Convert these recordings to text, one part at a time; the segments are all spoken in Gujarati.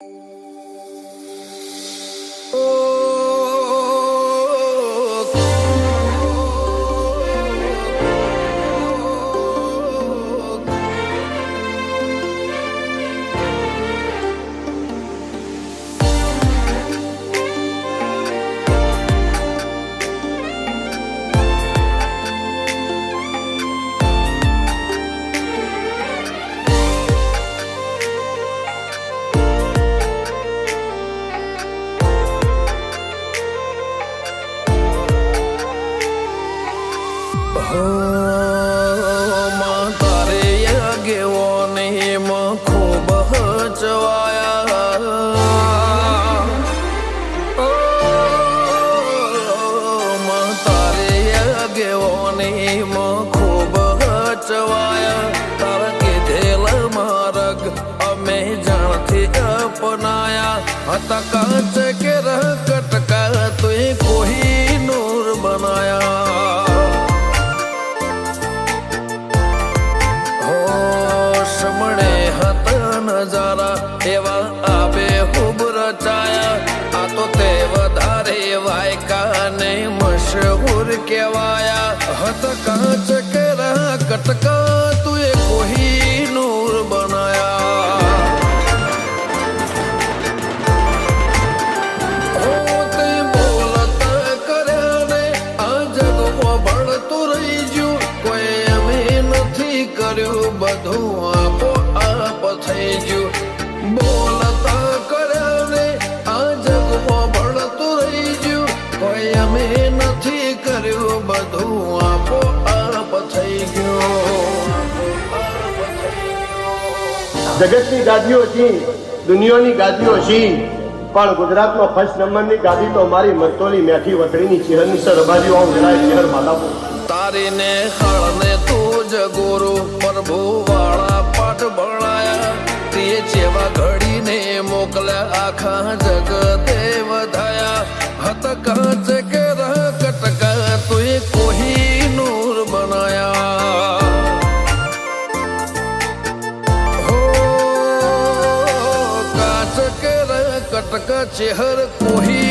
you हता कांच के रह कटका तुझे कोही नूर बनाया हो समणे हत नजारा एवा आपे खूब रचाया आ तो ते वधारे वायका ने मशहूर केवाया हत कांच के रह कटका બધુ આપો આપ થઈ ગયું બોલા તકોરે આ જગ પો ભળતો રહી ગયું કોઈ અમે નથી કર્યો બધુ આપો આપ થઈ ગયું જગતની ગાડીઓ છે દુનિયાની ગાડીઓ છે પણ ગુજરાતનો ફસ નંબરની ગાડી તો મારી મંતોલી મેથી વડરીની છે હંસ રબાજી ઓમ જય કેર માતા તારે ને હળ ને તું જગોરો પ્રભુ વાળા પાઠ ભણાયા તે જેવા ઘડીને મોકલ્યા આખા જગતે વધાયા હત કાચ કે રહ કટકા તુએ કોહી નૂર બનાયા હો કાચ કે રહ કટકા ચેહર કોહી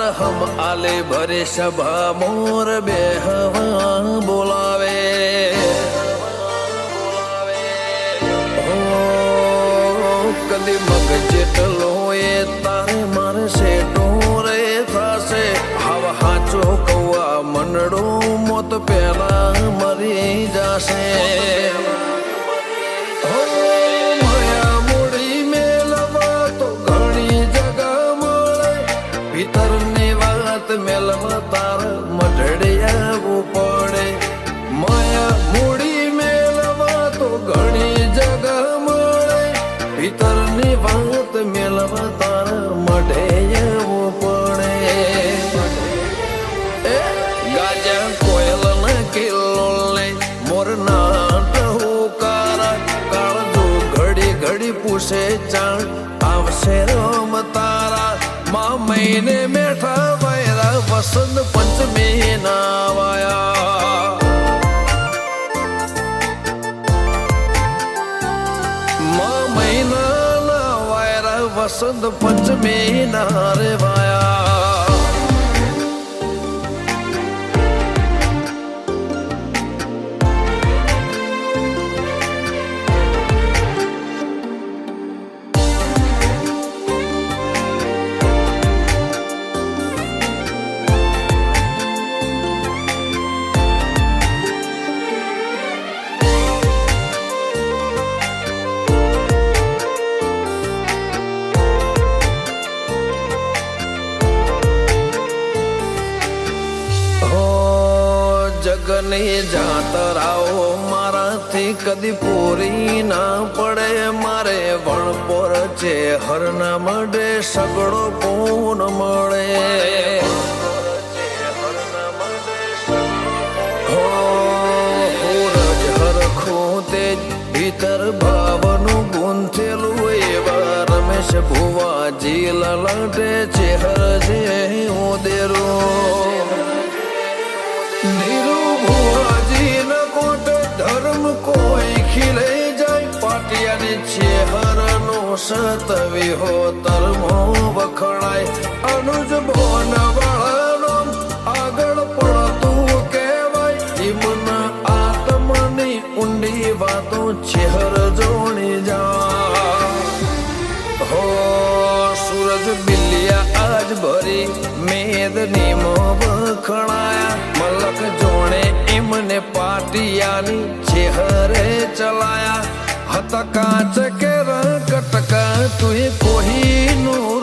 તાર હમ આલે ભરે સભા મોર બે બોલાવે કદી મગ જેટલો એ તારે મારશે અંતરની વાત મેલવા તાર મઢડે આવવું પડે માયા મૂડી મેલવા તો ઘણી જગ મળે ભીતરની વાત મેલવા તાર મઢે આવવું પડે ગાજા કોયલ ને કિલ્લો લે મોરના ટહુકારા કાળજો ઘડી ઘડી પૂછે ચાણ આવશે રમ ठ मसन्त पञ्च महिना आया मा महिना नभएर बसन्त पञ्चम લગની જાતરાઓ મારાથી કદી પૂરી ના પડે મારે વણપોર છે હરના મળે સગડો પૂન મળે ભીતર ભાવનું ગૂંથેલું એવા રમેશ ભુવાજી લલટે ચેહર હર જે ઉદેરું નિરુભુઆજીન કોટે ધર્મ કોઈ ખીલે જાય પાટિયાની ચેહરનો સતવી હો તરમો વખણાય અનુજ બોન વાળાનો આગળ પડતું કહેવાય ઈમન આત્મની ઊંડી વાતો ચેહર જોણી જા હો સૂરજ બિલિયા આજ ભરી મેદની મો વખણાય दियानी चेहरे चलाया हत कांच के रंग टका तुही कोही नूर